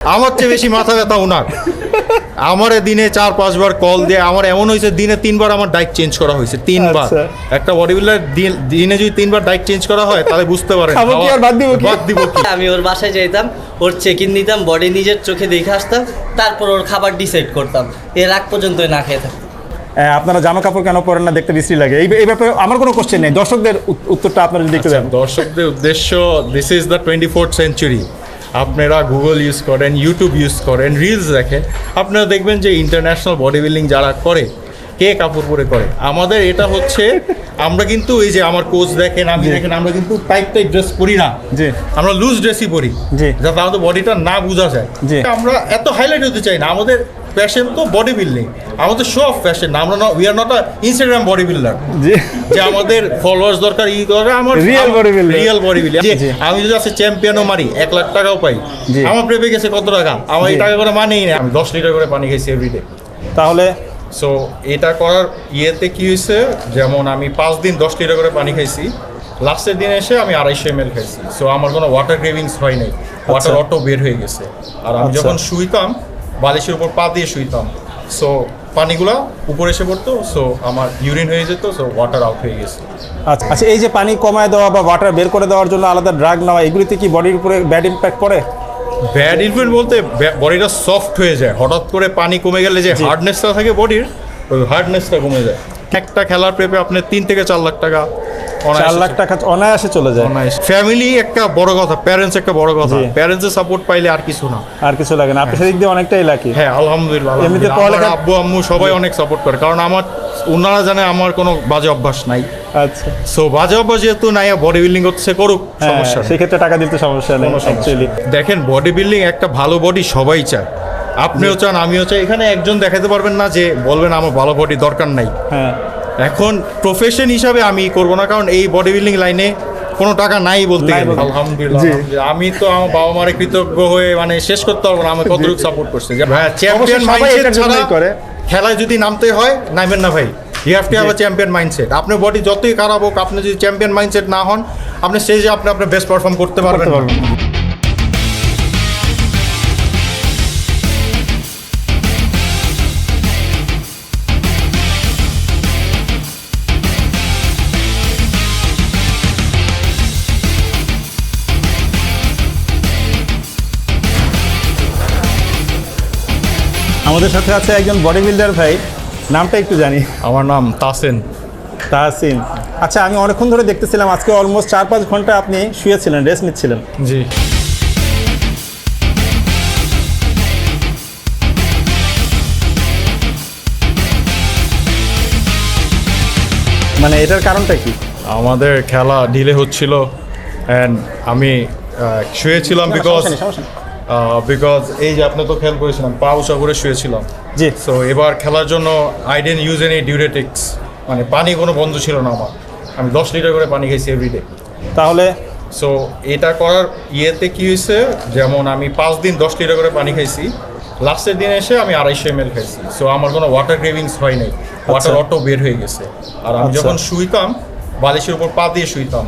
আমার চেয়ে বেশি মাথা ব্যথা ওনার আমার দিনে চার পাঁচবার কল দিয়ে আমার এমন হয়েছে দিনে তিনবার আমার ডাইট চেঞ্জ করা হয়েছে তিনবার। আচ্ছা। একটা বডি বিল্ডার দিনে যদি তিনবার ডাইট চেঞ্জ করা হয় তাহলে বুঝতে পারেন। খাব কি আর বাদ দিব বাদ দিব আমি ওর বাসায় যেতাম ওর চেক ইন দিতাম বডি নিজের চোখে দেখে আসতাম তারপর ওর খাবার ডিসাইড করতাম। এর আগ পর্যন্ত না খেয়ে থাকতাম। আপনারা জামা কাপড় কেন পরেন না? দেখতে বিশ্রী লাগে। এই ব্যাপারে আমার কোনো কোশ্চেন নেই। দর্শকদের উত্তরটা আপনারা যদি একটু দেন। দর্শকদের উদ্দেশ্য this is the twenty fourth century আপনারা গুগল ইউজ করেন ইউটিউব ইউজ করেন রিলস দেখেন। আপনারা দেখবেন যে ইন্টারন্যাশনাল বডি বিল্ডিং যারা করে কে কাপড় পরে করে? আমাদের এটা হচ্ছে আমরা কিন্তু এই যে আমার কোচ দেখেন আমি দেখেন আমরা কিন্তু টাইট টাইট ড্রেস পরি না। জি। আমরা লুজ ড্রেসই পরি। জি। যাতে আমাদের বডিটা না বোঝা যায়। জি। আমরা এত হাইলাইট হতে চাই না। আমাদের প্যাশন তো বডি বিল্ডিং আমাদের শো অফ ফ্যাশন না আমরা we are not a Instagram body builder যে আমাদের ফলোয়ার্স দরকার ই দরকার আমার Real bodybuilder। Real body builder জি। আমি যদি আছে চ্যাম্পিয়নও মারি এক লাখ টাকাও পাই। আমার প্রেমে গেছে কত টাকা? আমার এই টাকা করে মানেই না। আমি দশ লিটার করে পানি খাইছি এভরিডে তাহলে সো এটা করার ইয়েতে কি হয়েছে? যেমন আমি পাঁচ দিন দশ লিটার করে পানি খাইছি। লাস্টের দিন এসে আমি আড়াইশো এম এল খাইছি। সো আমার কোনো ওয়াটার ক্রেভিংস হয় নাই। ওয়াটার অটো বের হয়ে গেছে। আর আমি আচ্ছা। যখন শুইতাম বালিশের উপর পা দিয়ে শুইতাম। সো পানিগুলা উপরে এসে পড়তো। সো আমার ইউরিন হয়ে যেত। সো ওয়াটার আউট হয়ে গেছে। আচ্ছা আচ্ছা এই যে পানি কমায় দেওয়া বা ওয়াটার বের করে দেওয়ার জন্য আলাদা ড্রাগ নেওয়া এগুলিতে কি বডির উপরে ব্যাড ইম্প্যাক্ট পড়ে? ব্যাড ইনফ্লুয়েন্স বলতে বডিটা সফট হয়ে যায়। হঠাৎ করে পানি কমে গেলে যে হার্ডনেসটা থাকে বডির ওই হার্ডনেসটা কমে যায়। একটা খেলার প্রেপে আপনি তিন থেকে চার লাখ টাকা চার লাখ টাকা অনায়াসে চলে যায়। ফ্যামিলি একটা বড় কথা প্যারেন্টস একটা বড় কথা। প্যারেন্টসের সাপোর্ট পাইলে আর কিছু না। আর কিছু লাগে না। আপনি সেদিক দিয়ে অনেকটাই লাকি হ্যাঁ আলহামদুলিল্লাহ এমনিতে আব্বু আম্মু সবাই অনেক সাপোর্ট করে। কারণ আমার ওনারা জানে আমার কোনো বাজে অভ্যাস নাই। আচ্ছা। সো বাজে অভ্যাস যেহেতু নাই বডি বিল্ডিং করছে করুক হ্যাঁ সমস্যা সেক্ষেত্রে টাকা দিতে সমস্যা নেই অ্যাকচুয়ালি দেখেন বডি বিল্ডিং একটা ভালো বডি সবাই চায়। আপনিও চান আমিও চাই। এখানে একজন দেখাতে পারবেন না যে বলবেন আমার ভালো বডি দরকার নাই। হ্যাঁ। এখন প্রফেশন হিসাবে আমি করব না কারণ এই বডি বিল্ডিং লাইনে কোনো টাকা নাই বলতে গেলে। আলহামদুলিল্লাহ আমি তো আমার বাবা মারে কৃতজ্ঞ হয়ে মানে শেষ করতে পারব না আমি কতটুকু সাপোর্ট করছে। যে ভাই চ্যাম্পিয়ন মাইন্ডসেট ছাড়া করে। খেলায় যদি নামতে হয় নামেন না ভাই। You have to have champion mindset আপনার বডি যতই খারাপ হোক আপনি যদি চ্যাম্পিয়ন মাইন্ডসেট না হন আপনি সেই যে আপনি আপনার বেস্ট পারফর্ম করতে পারবেন। আমাদের সাথে আছে একজন বডি বিল্ডার ভাই নামটা একটু জানি। আমার নাম তাসেন। তাহসিন আচ্ছা আমি অনেকক্ষণ ধরে দেখতেছিলাম আজকে অলমোস্ট চার পাঁচ ঘণ্টা আপনি শুয়েছিলেন রেস্ট নিচ্ছিলেন। জি। মানে এটার কারণটা কি? আমাদের খেলা ডিলে হচ্ছিল অ্যান্ড আমি শুয়েছিলাম বিকজ বিকজ এই যে আপনি তো খেয়াল করেছিলাম পা উঁচা করে শুয়েছিলাম। জি। সো এবার খেলার জন্য I didn't use any diuretics মানে পানি কোনো বন্ধ ছিল না আমার। আমি দশ লিটার করে পানি খাইছি এভরিডে তাহলে? সো এটা করার ইয়েতে কি হয়েছে যেমন আমি পাঁচ দিন দশ লিটার করে পানি খাইছি লাস্টের দিন এসে আমি আড়াইশো এম এল খাইছি। সো আমার কোনো ওয়াটার ক্রেভিংস হয় নাই। ওয়াটার অটো বের হয়ে গেছে। আর আমি আচ্ছা। যখন শুইতাম বালিশের উপর পা দিয়ে শুইতাম।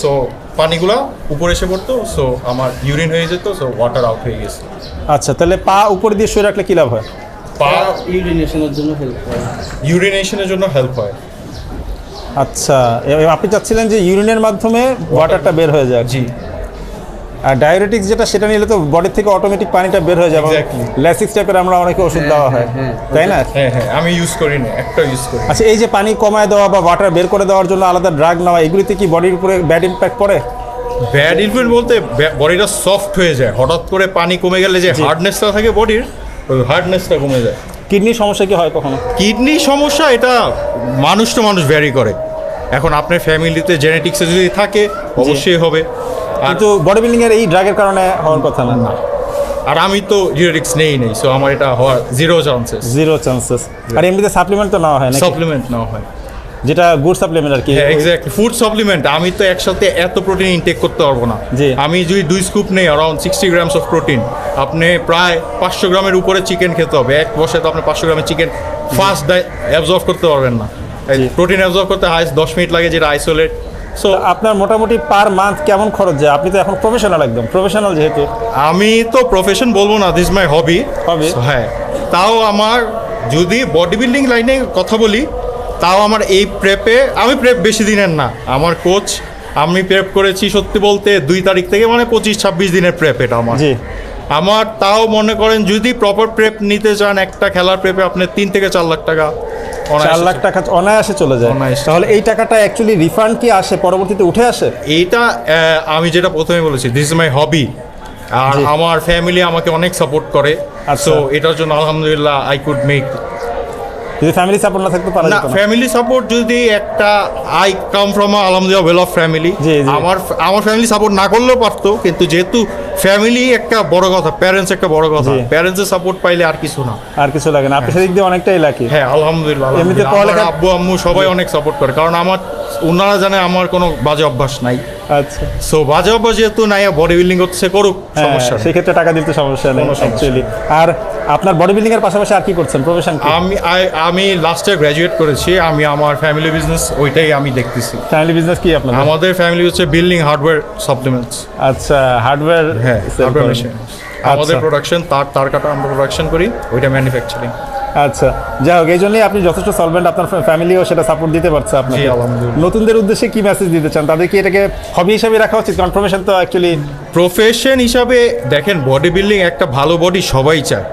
সো পানিগুলা উপরে এসে পড়তো সো আমার ইউরিন হয়ে যেত সো ওয়াটার আউট হয়ে গেছে। আচ্ছা তাহলে পা উপরে দিয়ে শুয়ে রাখলে কী লাভ হয়? পা ইউরিনেশনের জন্য হেল্প হয়। ইউরিনেশনের জন্য হেল্প হয়। আচ্ছা আপনি চাচ্ছিলেন যে ইউরিনের মাধ্যমে ওয়াটারটা বের হয়ে যায়। জি। আর ডায়াবেটিক্স যেটা সেটা নিলে তো বডির থেকে অটোমেটিক পানিটা বের হয়ে যাবে. ল্যাসিক্স টাইপের আমরা অনেকে ওষুধ দেওয়া হয়। হ্যাঁ, তাই না? হ্যাঁ হ্যাঁ আমি ইউজ করি না একটা ইউজ করি আচ্ছা এই যে পানি কমায় দেওয়া বা ওয়াটার বের করে দেওয়ার জন্য আলাদা ড্রাগ নেওয়া এগুলিতে কি বডির উপরে ব্যাড ইম্প্যাক্ট পড়ে? ব্যাড ইনফ্লুয়েন্স বলতে বডিটা সফট হয়ে যায়। হঠাৎ করে পানি কমে গেলে যে হার্ডনেসটা থাকে বডির ওই হার্ডনেসটা কমে যায়। কিডনির সমস্যা কি হয় কখনো? কিডনি সমস্যা এটা মানুষ তো মানুষ ভ্যারি করে। এখন আপনার ফ্যামিলিতে জেনেটিক্সে যদি থাকে অবশ্যই হবে। কিন্তু বডি বিল্ডিং এর এই ড্রাগের কারণে হওয়ার কথা না। আর আমি তো জেনেটিক্স নেই নেই সো আমার এটা হওয়ার জিরো চান্সেস জিরো চান্সেস আর এমনিতে সাপ্লিমেন্ট তো নেওয়া হয় না সাপ্লিমেন্ট নেওয়া হয়। যেটা গুড সাপ্লিমেন্ট আর কি। হ্যাঁ এক্স্যাক্টলি ফুড সাপ্লিমেন্ট আমি তো একসাথে এত প্রোটিন ইনটেক করতে পারব না। জি। আমি যদি দুই স্কুপ নেই around sixty grams of protein আপনি প্রায় পাঁচশো গ্রামের উপরে চিকেন খেতে হবে। এক বসে তো আপনি পাঁচশো গ্রামের চিকেন ফাস্ট অ্যাবজর্ভ করতে পারবেন না। প্রোটিন অ্যাবজর্ভ করতে হাইস্ট দশ মিনিট লাগে যেটা আইসোলেট সো আপনার মোটামুটি পার মান্থ কেমন খরচ যায়? আপনি তো এখন প্রফেশনাল একদম। প্রফেশনাল যেহেতু। আমি তো প্রফেশন বলব না দিস মাই হবি Hobby? হ্যাঁ। তাও আমার যদি বডি বিল্ডিং লাইনে কথা বলি তাও আমার এই প্রেপে আমি প্রেপ বেশি দিনের না। আমার কোচ আমি প্রেপ করেছি সত্যি বলতে দুই তারিখ থেকে মানে পঁচিশ ছাব্বিশ দিনের প্রেপ এটা আমার। জি। আমার তাও মনে করেন যদি প্রপার প্রেপ নিতে চান একটা খেলার প্রেপে আপনি তিন থেকে চার লাখ টাকা চার লাখ টাকা অনায়াসে চলে যায়। তাহলে এই টাকাটা অ্যাকচুয়ালি রিফান্ড কি আসে? পরবর্তীতে উঠে আসে? এইটা আমি যেটা প্রথমে বলেছি দিস ইজ মাই হবি আর আমার ফ্যামিলি আমাকে অনেক সাপোর্ট করে। আচ্ছা। সো এটার জন্য আলহামদুলিল্লাহ আই কুড মেক যদি ফ্যামিলি সাপোর্ট না থাকতে পারা না ফ্যামিলি সাপোর্ট যদি একটা আই কাম ফ্রম আলহামদুলিল্লাহ ওয়েল অফ ফ্যামিলি। আমার আমার ফ্যামিলি সাপোর্ট না করলেও পারতো কিন্তু যেহেতু ফ্যামিলি একটা বড় কথা প্যারেন্টস একটা বড় কথা। প্যারেন্টসের সাপোর্ট পাইলে আর কিছু না। আর কিছু লাগে না। আপনি সেদিক দিয়ে অনেকটাই লাকি হ্যাঁ আলহামদুলিল্লাহ এমনিতে। আব্বু আম্মু সবাই অনেক সাপোর্ট করে। কারণ আমার ওনারা জানে আমার কোনো বাজে অভ্যাস নাই। আচ্ছা। সো বাজে অভ্যাস যেহেতু নাই বডি বিল্ডিং করছে করুক হ্যাঁ সমস্যা। সেক্ষেত্রে টাকা দিতে সমস্যা নেই অ্যাকচুয়ালি আর আপনার বডি বিল্ডিং এর পাশাপাশি আর কি করছেন? প্রফেশন আমি আমি লাস্ট ইয়ার গ্র্যাজুয়েট করেছি আমি আমার ফ্যামিলি বিজনেস ওইটাই আমি দেখতেছি। ফ্যামিলি বিজনেস কি আপনার আমাদের ফ্যামিলি হচ্ছে বিল্ডিং হার্ডওয়্যার সাপ্লিমেন্টস আচ্ছা হার্ডওয়্যার হ্যাঁ আমাদের আচ্ছা। প্রোডাকশন তার তার কাটা আমরা প্রোডাকশন করি ওইটা ম্যানুফ্যাকচারিং আচ্ছা যাই হোক এই জন্যই আপনি যথেষ্ট সলভেন্ট আপনার ফ্যামিলিও সেটা সাপোর্ট দিতে পারছে আপনাকে। নতুনদের উদ্দেশ্যে কি মেসেজ দিতে চান? তাদের কি এটাকে হবি হিসাবে রাখা উচিত? কারণ প্রফেশন তো অ্যাকচুয়ালি প্রফেশন হিসাবে দেখেন বডি বিল্ডিং একটা ভালো বডি সবাই চায়।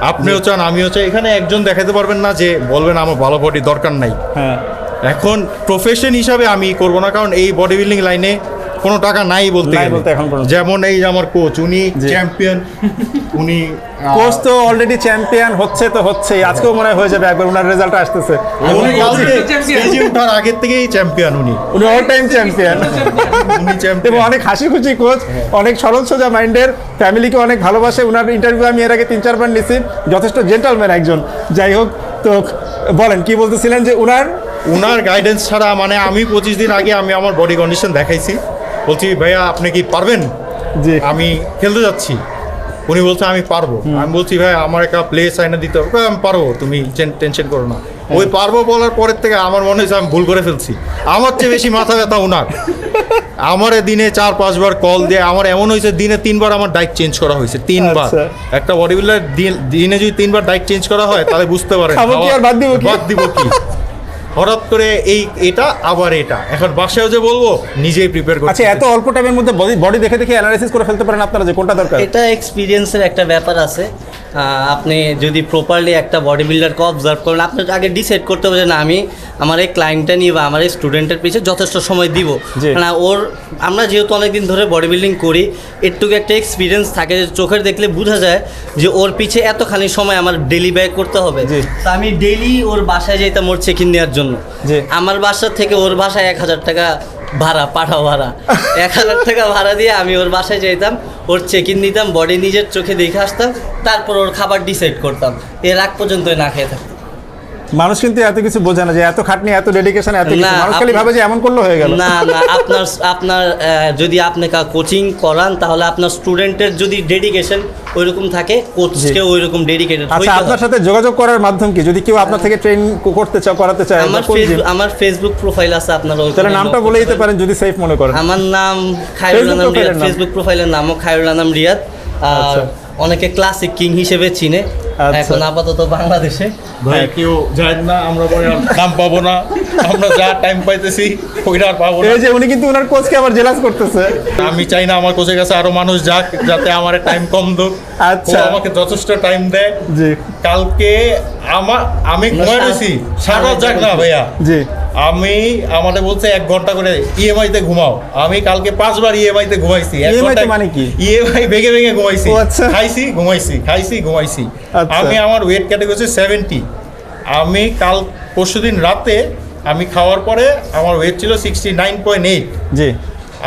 আপনিও চান আমিও চাই। এখানে একজন দেখাতে পারবেন না যে বলবেন আমার ভালো বডি দরকার নাই। হ্যাঁ। এখন প্রফেশন হিসাবে আমি করব না কারণ এই বডি বিল্ডিং লাইনে কোনো টাকা নাই বলতে বলতে এখন যেমন এই আমার কোচ উনি চ্যাম্পিয়ন উনি কোচ তো অলরেডি চ্যাম্পিয়ন হচ্ছে তো হচ্ছে আজকেও মনে হয় হয়ে যাবে একবার ওনার রেজাল্ট আসতেছে। উনি স্টেজে ওঠার আগের থেকেই চ্যাম্পিয়ন উনি। উনি অল টাইম চ্যাম্পিয়ন উনি চ্যাম্পিয়ন অনেক হাসি খুশি কোচ অনেক সরল সোজা মাইন্ডের ফ্যামিলিকে অনেক ভালোবাসে। ওনার ইন্টারভিউ আমি এর আগে তিন চারবার নিছি। যথেষ্ট জেন্টালম্যান একজন। যাই হোক তো বলেন কি বলতেছিলেন যে উনার? উনার গাইডেন্স ছাড়া মানে আমি পঁচিশ দিন আগে আমি আমার বডি কন্ডিশন দেখাইছি। বলছি ভাইয়া আপনি কি পারবেন? যে আমি খেলতে যাচ্ছি। উনি বলছে আমি পারব। আমি বলছি ভাই আমার একটা প্লেস আইনা দিতে হবে। আমি পারব তুমি টেনশন করো না। ওই পারব বলার পরের থেকে আমার মনে হয়েছে আমি ভুল করে ফেলছি। আমার চেয়ে বেশি মাথা ব্যথা ওনার। আমার দিনে চার পাঁচবার কল দিয়ে আমার এমন হয়েছে দিনে তিনবার আমার ডাইট চেঞ্জ করা হয়েছে তিনবার। আচ্ছা। একটা বডি বিল্ডার দিনে যদি তিনবার ডাইট চেঞ্জ করা হয় তাহলে বুঝতে আর বাদ দিব কি? হঠাৎ করে এই এটা আবার এটা। এখন বাসায় যে বলব নিজেই প্রিপেয়ার করছি। আচ্ছা এত অল্প টাইমের মধ্যে বডি বডি দেখে দেখে অ্যানালাইসিস করে ফেলতে পারেন আপনারা যে কোনটা দরকার। এটা এক্সপিরিয়েন্সের একটা ব্যাপার আছে। আপনি যদি প্রপারলি একটা বডি বিল্ডারকে অবজার্ভ করেন আপনি আগে ডিসাইড করতে হবে যে না আমি আমার এই ক্লায়েন্টটা নিয়ে বা আমার এই স্টুডেন্টের পিছিয়ে যথেষ্ট সময় দিব। না ওর আমরা যেহেতু অনেকদিন ধরে বডি বিল্ডিং করি একটুকু একটা এক্সপিরিয়েন্স থাকে যে চোখের দেখলে বোঝা যায় যে ওর পিছে এতখানি সময় আমার ডেলি ব্যয় করতে হবে। তা আমি ডেলি ওর বাসায় যেতাম ওর চেক ইন নেওয়ার জন্য। আমার বাসা থেকে ওর বাসায় এক হাজার টাকা ভাড়া, পাঠাও ভাড়া। এক হাজার টাকা ভাড়া দিয়ে আমি ওর বাসায় যেতাম ওর চেক ইন দিতাম বডি নিজের চোখে দেখে আসতাম, তারপর ওর খাবার ডিসাইড করতাম। এর আগ পর্যন্ত না খেয়ে থাকতাম। মানুষ কিন্তু এত কিছু বোঝে না যে এত খাটনি এত ডেডিকেশন এত কিছু। মানুষ খালি ভাবে যে এমন করলে হয়ে গেল। না না আপনার আপনার যদি আপনি কোচিং করান তাহলে আপনার স্টুডেন্টের যদি ডেডিকেশন ওইরকম থাকে কোচকেও ওইরকম ডেডিকেটেড আচ্ছা আপনার সাথে যোগাযোগ করার মাধ্যম কি? যদি কেউ আপনার থেকে ট্রেন করতে চাও করাতে চায় আমার ফেসবুক আমার ফেসবুক প্রোফাইল আছে আপনার তাহলে নামটা বলে দিতে পারেন যদি সেফ মনে করেন। আমার নাম খায়রুল আনাম রিয়াদ ফেসবুক প্রোফাইলের নামও খায়রুল আনাম রিয়াদ। আর আচ্ছা। অনেকে ক্লাসিক কিং হিসেবে চিনে। এখন আপাতত বাংলাদেশে। ভাই কেউ যায় না আমরা পরে দাম পাবো না। আমরা যা টাইম পাইতেছি ওইটা আর পাবো না। এই যে উনি কিন্তু ওনার কোচকে আবার জেলাস করতেছে। আমি চাই না আমার কোচের কাছে আরও মানুষ যাক যাতে আমার টাইম কম দোক। আচ্ছা। আমাকে যথেষ্ট টাইম দেয়। জি। কালকে আমার আমি ঘুমাই রয়েছি সারা যাক না ভাইয়া। জি। আমি আমাদের বলছে এক ঘণ্টা করে ইএমআই তে ঘুমাও। আমি কালকে পাঁচবার ইএমআই তে ঘুমাইছি। তে ঘন্টায়- মানে কি? ইএমআই ভেঙে ভেঙে ঘুমাইছি। আচ্ছা। খাইছি ঘুমাইছি খাইছি ঘুমাইছি। আচ্ছা। আমি আমার ওয়েট ক্যাটাগরি সেভেন্টি আমি কাল পরশুদিন রাতে আমি খাওয়ার পরে আমার ওয়েট ছিল সিক্সটি নাইন পয়েন্ট এইট জি।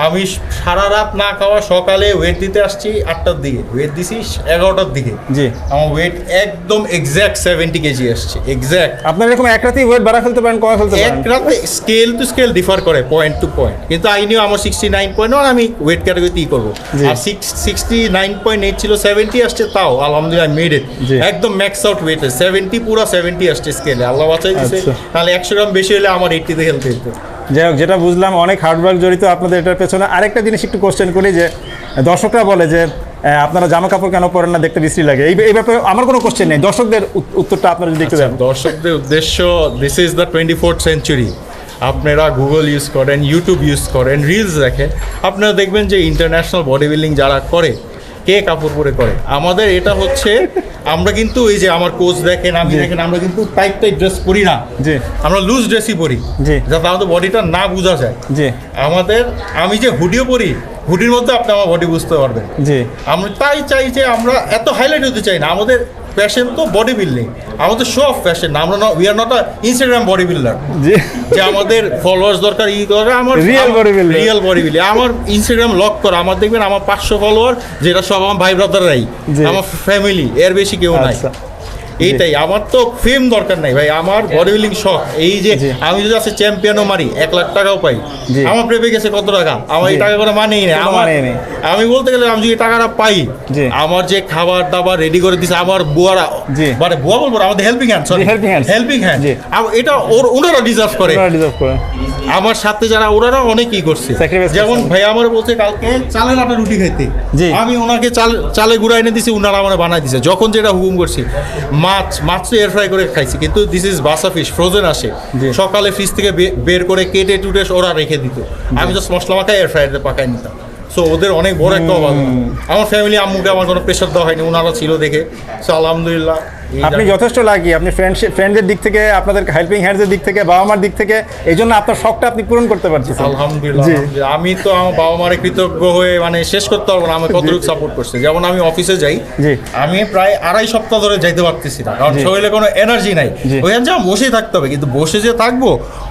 আমি সারা রাত না খাওয়া সকালে ওয়েট দিতে আসছি আটটার দিকে। ওয়েট দিছি এগারোটার দিকে। জি। আমার ওয়েট একদম এক্স্যাক্ট সেভেন্টি কেজি আসছে এক্স্যাক্ট আপনার এরকম এক রাতেই ওয়েট বাড়া ফেলতে পারেন কমা ফেলতে এক রাতে স্কেল টু স্কেল ডিফার করে পয়েন্ট টু পয়েন্ট কিন্তু আই নিউ আমার সিক্সটি নাইন পয়েন্ট ওয়ান আমি ওয়েট ক্যাটাগরিতেই করব। আর six sixty nine point eight ছিল সেভেন্টি আসছে তাও আলহামদুলিল্লাহ মেড ইট একদম ম্যাক্স আউট ওয়েটে সেভেন্টি পুরো সেভেন্টি আসছে স্কেলে আল্লাহ বাঁচাই দিছে। আচ্ছা। তাহলে একশো গ্রাম বেশি হলে আমার এইটটিতে খেলতে হতো যাই হোক যেটা বুঝলাম অনেক হার্ডওয়ার্ক জড়িত আপনাদের এটার পেছনে। আরেকটা জিনিস একটু কোশ্চেন করি যে দর্শকরা বলে যে আপনারা জামা কাপড় কেন পরেন না দেখতে বিশ্রী লাগে। এই ব্যাপারে আমার কোনো কোশ্চেন নেই। দর্শকদের উত্তরটা আপনারা যদি একটু দেন। দর্শকদের উদ্দেশ্য this is the twenty fourth century আপনারা গুগল ইউজ করেন ইউটিউব ইউজ করেন রিলস দেখেন। আপনারা দেখবেন যে ইন্টারন্যাশনাল বডি বিল্ডিং যারা করে কে কাপড় পরে করে? আমাদের এটা হচ্ছে আমরা কিন্তু এই যে আমার কোচ দেখেন আমি। দেখেন আমরা কিন্তু টাইট টাইট ড্রেস পরি না। যে আমরা লুজ ড্রেসই পরি। জি। যাতে আমাদের বডিটা না বোঝা যায়। যে আমাদের আমি যে হুডিও পরি হুডির মধ্যে আপনি আমার বডি বুঝতে পারবেন। যে আমরা তাই চাই যে আমরা এত হাইলাইট হতে চাই না। আমাদের প্যাশন তো বডি বিল্ডিং আমাদের শো অফ প্যাশন আমরা we are not a Instagram body builder যে আমাদের ফলোয়ার্স দরকার ই দরকার আমার real body building real body building আমার ইনস্টাগ্রাম লক করা। আমার দেখবেন আমার পাঁচশো ফলোয়ার যেটা সব আমার ভাই ব্রাদাররাই। আমার ফ্যামিলি এর বেশি কেউ নাই। আচ্ছা। এইটাই আমার তো ফেম দরকার নাই ভাই আমার বডি বিল্ডিং শখ। এই যে আমি যদি আছে চ্যাম্পিয়নও মারি এক লাখ টাকাও পাই। আমার প্রেমে গেছে কত টাকা? আমার এই টাকা করে মানেই না আমার আমি বলতে গেলে আমি যদি টাকাটা পাই আমার যে খাবার দাবার রেডি করে দিছে আমার বুয়ারা মানে বুয়া বলব আমাদের helping hand sorry helping hands। Helping hand এটা ওর ওনারা ডিজার্ভ করে। আমার সাথে যারা ওনারা অনেকই করছে। যেমন ভাই আমার বলছে কালকে চালের আটা রুটি খাইতে। আমি ওনাকে চাল চালে গুঁড়া এনে দিছি ওনারা আমার বানাই দিছে। যখন যেটা হুকুম করছি মাছ মাছ তো এয়ার ফ্রাই করে খাইছি কিন্তু দিস ইজ বাসা ফিশ ফ্রোজেন আসে। সকালে ফ্রিজ থেকে বের করে কেটে টুটে ওরা রেখে দিত। আমি জাস্ট মশলা মাখা এয়ার ফ্রাইতে পাকাই নিতাম। সো ওদের অনেক বড় একটা অভাব। আমার ফ্যামিলি আম্মুকে আমার কোনো প্রেশার দেওয়া হয়নি ওনারা ছিল দেখে। সো আলহামদুলিল্লাহ। আপনি যথেষ্ট লাকি আপনি ফ্রেন্ডশিপ ফ্রেন্ডের দিক থেকে আপনাদের হেল্পিং হ্যান্ডসের দিক থেকে বাবা মার দিক থেকে এই জন্য আপনার শখটা আপনি পূরণ করতে পারছেন আলহামদুলিল্লাহ আমি তো আমার বাবা মারে কৃতজ্ঞ হয়ে মানে শেষ করতে পারব না আমাকে কতটুকু সাপোর্ট করছে। যেমন আমি অফিসে যাই জি। আমি প্রায় আড়াই সপ্তাহ ধরে যাইতে পারতেছি না কারণ শরীরে কোনো এনার্জি নাই। ওইখানে যা বসেই থাকতে হবে কিন্তু বসে যে থাকব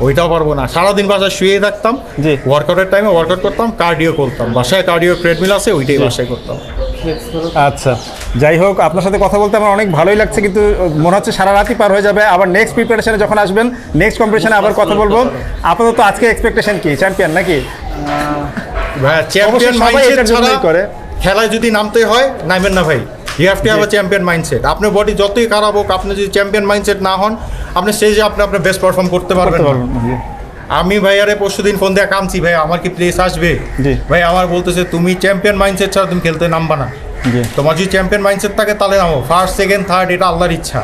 ওইটাও পারব না। সারাদিন বাসায় শুয়েই থাকতাম জি। ওয়ার্কআউটের টাইমে ওয়ার্কআউট করতাম কার্ডিও করতাম। বাসায় কার্ডিও ট্রেডমিল আছে ওইটাই বাসায় করতাম। আচ্ছা যাই হোক আপনার সাথে কথা বলতে আমার অনেক ভালোই লাগছে কিন্তু মনে হচ্ছে সারা রাতই পার হয়ে যাবে। আবার নেক্সট প্রিপারেশনে যখন আসবেন নেক্সট কম্পিটিশনে আবার কথা বলব। আপাতত আজকে এক্সপেকটেশন কি? চ্যাম্পিয়ন নাকি? ভাই চ্যাম্পিয়ন সবাই মাইন্ডসেট ছাড়া করে। খেলায় যদি নামতে হয় নামবেন না ভাই। You have to have a champion mindset আপনার বডি যতই খারাপ হোক আপনি যদি চ্যাম্পিয়ন মাইন্ডসেট না হন আপনি স্টেজে আপনি আপনার বেস্ট পারফর্ম করতে পারবেন আমি ভাইয়ারে পরশু দিন ফোন দিয়ে কামছি ভাই আমার কি প্লেস আসবে। ভাই আমার বলতেছে তুমি চ্যাম্পিয়ন মাইন্ডসেট ছাড়া তুমি খেলতে নামবা না। তোমার যদি চ্যাম্পিয়ন মাইন্ডসেট থাকে তাহলে নামো। ফার্স্ট সেকেন্ড থার্ড এটা আল্লাহর ইচ্ছা।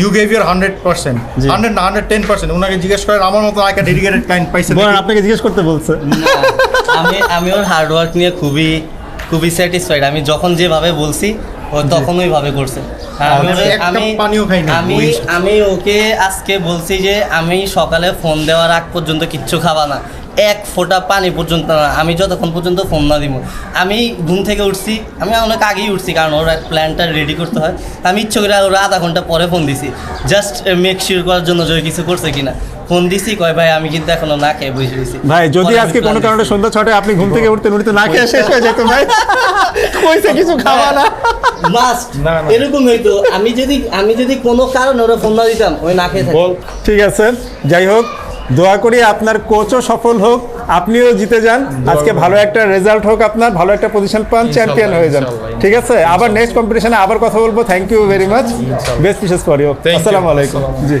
You gave your hundred percent. Hundred না হান্ড্রেড টেন পার্সেন্ট ওনাকে জিজ্ঞেস করেন আমার মতো একটা ডেডিকেটেড ক্লায়েন্ট পাইছে আপনাকে জিজ্ঞেস করতে বলছে। আমি আমি ওর হার্ডওয়ার্ক নিয়ে খুবই খুবই স্যাটিসফাইড আমি যখন যেভাবে বলছি ও তখন ওইভাবে করছে। আমি আমি পানিও খাইনি, আমি আমি ওকে আজকে বলছি যে আমি সকালে ফোন দেওয়ার আগ পর্যন্ত কিচ্ছু খাবা না। এক ফোঁটা পানি পর্যন্ত না আমি যতক্ষণ পর্যন্ত ফোন না দিব। আমি ঘুম থেকে উঠছি আমি অনেক আগেই উঠছি কারণ ওর প্ল্যানটা রেডি করতে হয়। আমি ইচ্ছে করে ওরা আধা ঘণ্টা পরে ফোন দিছি। জাস্ট মেক শিওর করার জন্য যে কিছু করছে কিনা। ফোন দিছি কয় ভাই আমি কিন্তু এখনও না খেয়ে বসে রয়েছি। ভাই যদি আজকে কোনো কারণে সন্ধ্যা ছটায় আপনি ঘুম থেকে উঠতেন উঠতে না খেয়ে শেষ হয়ে যেত ভাই। কইছে কিছু খাওয়া না। মাস্ট। এরকম হইতো। আমি যদি আমি যদি কোনো কারণে ওরা ফোন না দিতাম ওই না খেয়ে বল। ঠিক আছে। যাই হোক দোয়া করি আপনার কোচও সফল হোক। আপনিও জিতে যান। আজকে ভালো একটা রেজাল্ট হোক আপনার ভালো একটা পজিশন পান চ্যাম্পিয়ন হয়ে যান। ঠিক আছে? আবার নেক্সট কম্পিটিশনে আবার কথা বলব। Thank you very much best wishes for you Thank আসসালামু আলাইকুম জি।